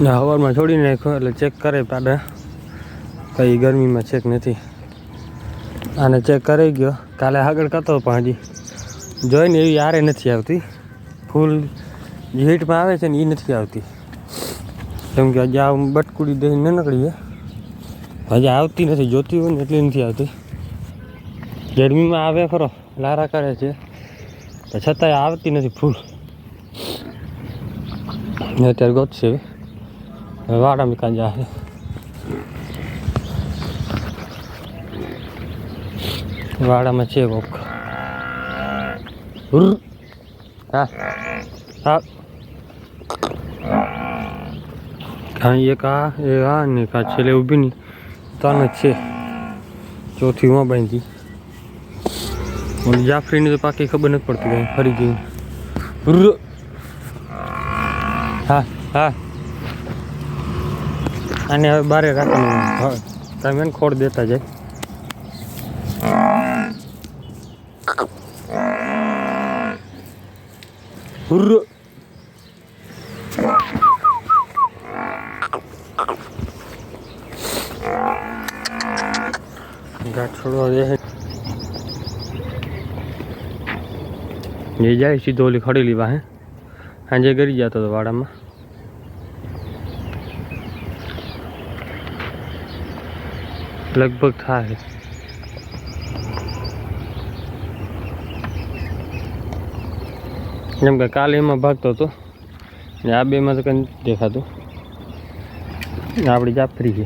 ને હવારમાં છોડી નાખ્યો, એટલે ચેક કરે પાડે કઈ ગરમીમાં ચેક નથી. આને ચેક કરી ગયો. કાલે આગળ કરતો પણ હજી. જોઈને એવી યારે નથી આવતી. ફૂલ હીટમાં આવે છે ને એ નથી આવતી. કેમ કે હજી આ બટકુડી દઈ ન નકળી હજી આવતી નથી, જોતી હોય ને એટલી નથી આવતી. ગરમીમાં આવે ખરો, લારા કરે છે. છતાંય આવતી નથી ફૂલ. અત્યારે ગોતશે. હવે. હવે વાડામાં કાં જાય વાડામાં છે કોક હુર. હા હા કાંઈ એક આ એ આ ને કાં છેલ્લે ઊભી નહીં ત્રણ જ છે ચોથી માં બાંધી ઓલી જાફરીની તો પાકી ખબર નથી પડતી કાંઈ ફરી ગઈ હુર. હા હા અને હવે બારે રાખવાનું તમે ખોડ દેતા જાય. હુર્ર. ગાંઠ છોડવા દે એ જાય સીધો ઓલી ખડેલી વાહે સાંજે ઘરી જતો હતો વાડામાં. લગભગ થાય. જેમ કે કાલે એમાં ભાગતો હતો. ને આ બેમાં તો કંઈ દેખાતું. આપણી જાફરી છે.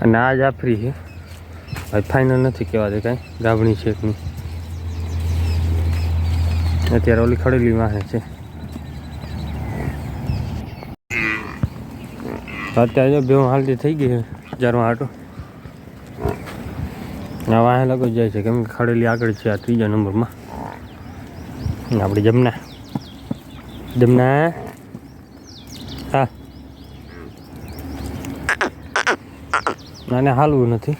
અને આ જાફરી છે. હવે ફાઇનલ નથી કહેવાતી કાંઈ. ગાભણી છે એકની. અત્યારે ઓલી ખડેલી વાહે છે. અત્યારે જો બે હાલતી થઈ ગઈ છે. જારમાં આટો વાહે લગો જાય છે. કેમ કે ખડેલી આગળ છે આ ત્રીજા નંબરમાં. આપણી જમના. જમના. હા. આને હાલવું નથી.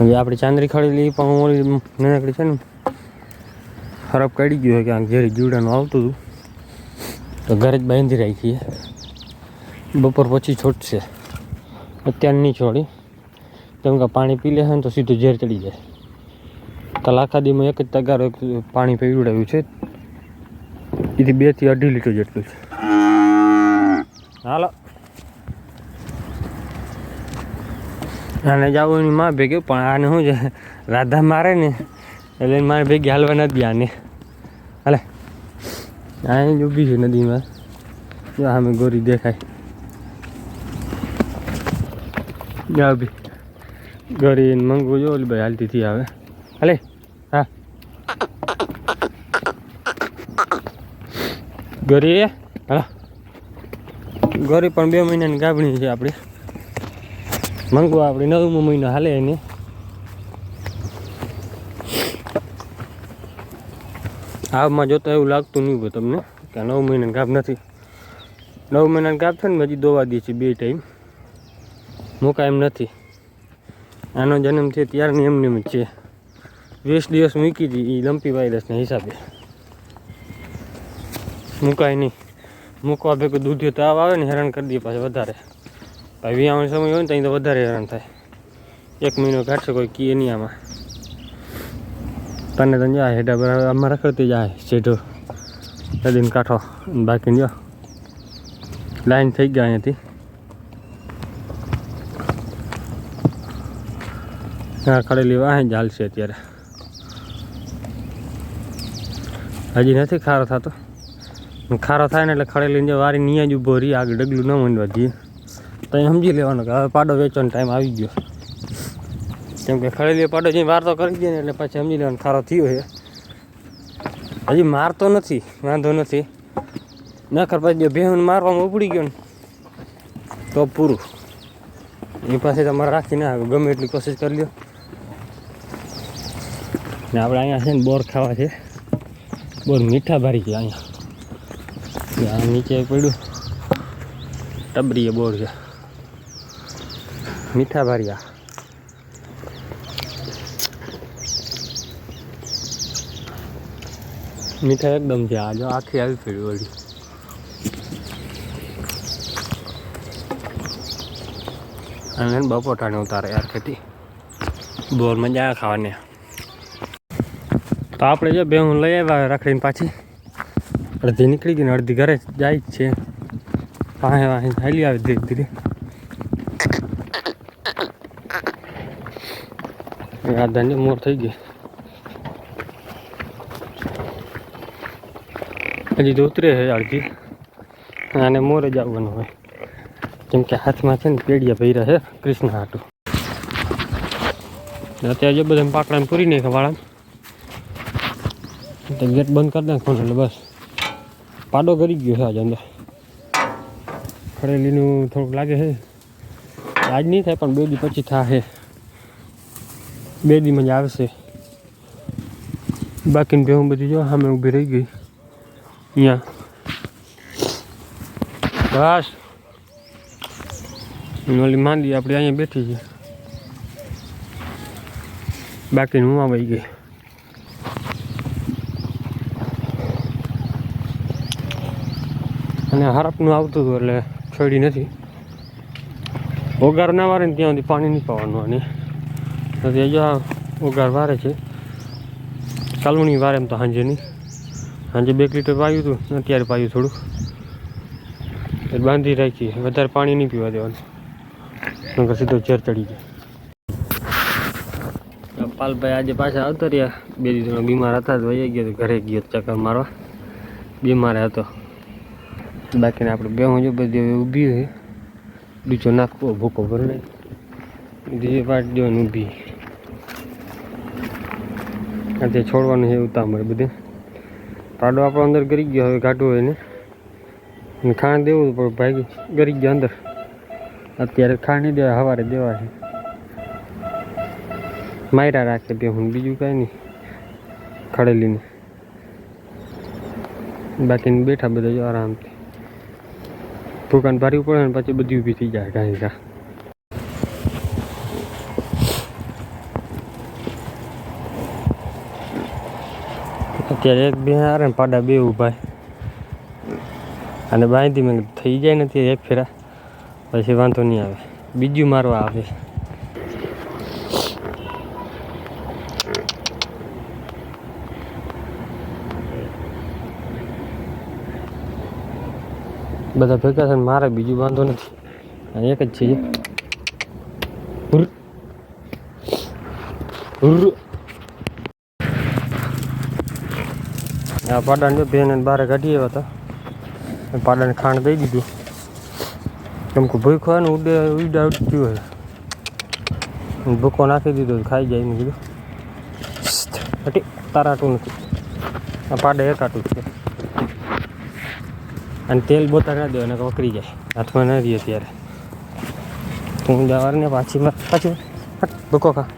હવે આપણી ચાંદરી ખડેલી પણ ઓલી નાનકડી છે ને, ખરાબ કાઢી ગયું કે આમ ઝેરી જીવડાનું આવતું હતું. તો ઘરે જ બાંધી રાખીએ. બપોર પછી છોડશે અત્યારે નહીં છોડી. કેમ કે પાણી પી લે છે ને તો સીધું ઝેર ચડી જાય. કલાકાદીમાં એક જ તગારો એક પાણી પીવડાવ્યું છે. એથી બેથી અઢી લીટર જેટલું છે. હાલો. આને જાવ એની માં ભેગી, પણ આને શું છે, રાધા મારે ને, એટલે મારે ભેગી હાલવા નથી આને. હાલે. જ ઊભી છે નદીમાં. જો સામે ગોરી દેખાય. જા ઊભી. ગોરી એને મંગવું જો ઓલી ભાઈ હાલતી થી આવે. હાલે, હા. ગોરી હા. ગોરી પણ બે મહિનાની ગાભણી છે આપણી મંગવા આપણી નવમો મહિનો હાલે એની. આવમાં જોતા એવું લાગતું નહીં હોય તમને, કે નવ મહિનાની ગાભ નથી. નવ મહિનાની ગાભ છે ને, હજી દોવા દે છે બે ટાઈમ. મૂકા એમ નથી. આનો જન્મ છે ત્યારની એમને એમ જ છે. વીસ દિવસ મૂકી હતી એ લંપી વાયરસના હિસાબે. મુકાય નહીં. મૂકવા ભેગું દૂધ્યો તાવ આવે ને હેરાન કરી દે પાછું વધારે. ભાઈ વિયાવાનો સમય હોય ને ત્યાં તો વધારે હેરાન થાય. એક મહિનો કાઢશે કોઈ કીએ નહીં આમાં. તને તને જાય હેડા બરાબર આમાં રખડતી જાય સીધો. નદીને કાંઠો. બાકી જો લાઈન થઈ ગયા અહીંયાથી. ખડેલી વાહે જ હાલશે અત્યારે. હજી નથી ખારો થતો. ખારો થાય ને એટલે ખડેલીને જે વારી નિયા જ ઊભો રહી, આગળ ડગલું ન મંડવા જઈએ તો અહીં સમજી લેવાનું કે હવે પાડો વેચવાનો ટાઈમ આવી ગયો. કેમ કે ખડેલી પાડો જઈને વાર તો કરી દે ને એટલે પછી સમજી લેવાનું ખારો થયો છે. હજી મારતો નથી, વાંધો નથી. નખર પછી જો ભેહું મારવામાં ઉપડી ગયો ને, તો પૂરું. એ પાસે તમારે રાખી ના આવે ગમે એટલી કોશિશ કરી લ્યો. ને આપણે અહીંયા છે ને બોર ખાવા છે. બોર મીઠા ભારી છે અહીંયા. આ નીચે પડ્યું. ટબરીએ બોર છે. મીઠા ભારિયા મીઠા એકદમ છે આ. જો આખી આવી પડ્યું ઓલી. અને બપોટાને ઉતારે યાર ખેતી. બોર મજા આવે ખાવાની. આપણે જો બે હું લઈ આવ્યા રાખડીને પાછી. અડધી નીકળી ગઈ ને અડધી ઘરે જાય છે. પાસે વાહે હાલી આવે ધીરે ધીરે. રાધાની મોર થઈ ગઈ. હજી તો ઉતરે છે અડધી. આને મોરે જ આવવાનું હોય. કેમ કે હાથમાં છે ને પેડિયા ભર્યા છે કૃષ્ણ હાટું. અત્યારે જો બધા પાકડાને પૂરી નાખે વાળા તો ગેટ બંધ કરી નાખવાનું એટલે બસ. પાડો કરી ગયો છે આજે અંદર. ખરેલીનું થોડુંક લાગે છે. આજ નહીં થાય, પણ બે દી પછી થશે બે દીમાં જ આવશે બાકીની ભેહું બધી જો સામે ઊભી રહી ગઈ. અહીંયા. બસ. ઓલી માંદી આપણે અહીંયા બેઠી છે. બાકીની હું આવી ગઈ. અને હરપનું આવતું હતું એટલે છોડી નથી. ઓગાર ના વારે ત્યાં સુધી પાણી નહીં પાવાનું અને નથી આ ઓગાર વારે છે. કાલુણી વારે એમ તો સાંજે નહીં. સાંજે બે લીટર પાયું હતું અત્યારે પાયું થોડું. એ બાંધી રાખી વધારે પાણી નહીં પીવા દેવાનું. નકર સીધો ઝેર ચડી જાય. પાલભાઈ આજે પાછા આવતા રહ્યા. બે દિવસનો બીમાર હતા તો વહી ગયો ઘરે ગયો ચક્કર મારવા. બીમાર હતો. બાકીને આપણે બે જો બધી હવે ઊભી હોય. બીજો નાખવો, ભૂકો ભરને બીજી પાટ દેવાની ઊભી. આજે છોડવાનું છે ઉતામળ બધે. પાડો આપણો અંદર ગરી ગયો હવે ઘાટું હોય ને. ખાણ દેવું પણ ભાઈ ગરી ગયો અંદર. અત્યારે ખાણ નહીં દેવા સવારે દેવા છે. માયરા રાખે બે હું, બીજું કાંઈ નહીં. ખડેલીને. બાકીને બેઠા બધા જો આરામથી. ભૂકાન ભરી પડે ને પછી બધી ઊભી થઈ જાય કાંઈ કાં. અત્યારે એક બે હારે પાડા બે ઊભા અને બાંધી મેં થઈ જાય નથી એક ફેરા, પછી વાંધો નહીં આવે. બીજું મારવા આવે. બધા ભેગા થઈને મારે બીજું વાંધો નથી. એક જ છે. આ પાડાને બેન બહાર કાઢી આવ્યા હતા પાડાને ખાંડ દઈ દીધું. કેમ કે ભૂખ હોય ને ઉડે ઉડા ઉડતી હોય. ભૂકો નાખી દીધો ખાઈ જાય ને કીધું. તારાટું નથી. આ પાડે એકાટું છે. અને તેલ બોતા ના દો અને વકરી જાય. હાથમાં ના રહીએ ત્યારે. હું જવાર ને પાછી પાછી ભૂકો ખા.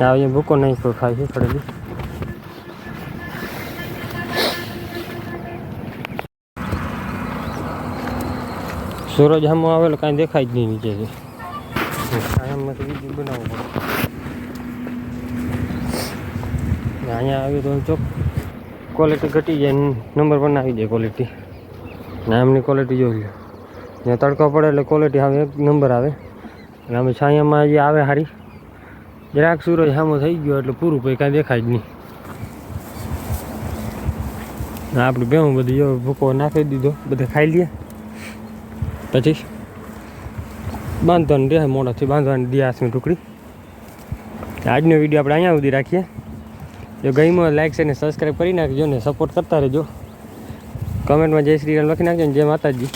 આ ભૂકો નહીં કોઈ ખાય છે પડેલી સૂરજ સામો આવેલો કાંઈ દેખાય જ નહીં નીચેથી કાયમમાંથી બીજું બનાવવું પડે. અહીંયા આવ્યું તો ચોક ક્વોલિટી ઘટી જાય નંબર પણ આવી જાય ક્વોલિટી આમની ક્વોલિટી જોઈ લો જ્યાં તડકો પડે એટલે ક્વોલિટી આવે એક નંબર આવે. અને અમે છાયામાં જે આવે સારી જરાક સૂરજ સામો થઈ ગયો એટલે પૂરું પછી કાંઈ દેખાય જ નહીં. આપણે બેહું બધું જો ભૂકો નાખી દીધો, બધે ખાઈ લઈએ પછી બાંધવાની રહે મોડાથી બાંધવાની દિયાસની ટુકડી આજનો વીડિયો આપણે અહીંયા સુધી રાખીએ. જો ગઈમાં લાઈક છે ને સબસ્ક્રાઈબ કરી નાખજો ને સપોર્ટ કરતા રહેજો. કમેન્ટમાં જય શ્રી રામ લખી નાખજો ને જય માતાજી.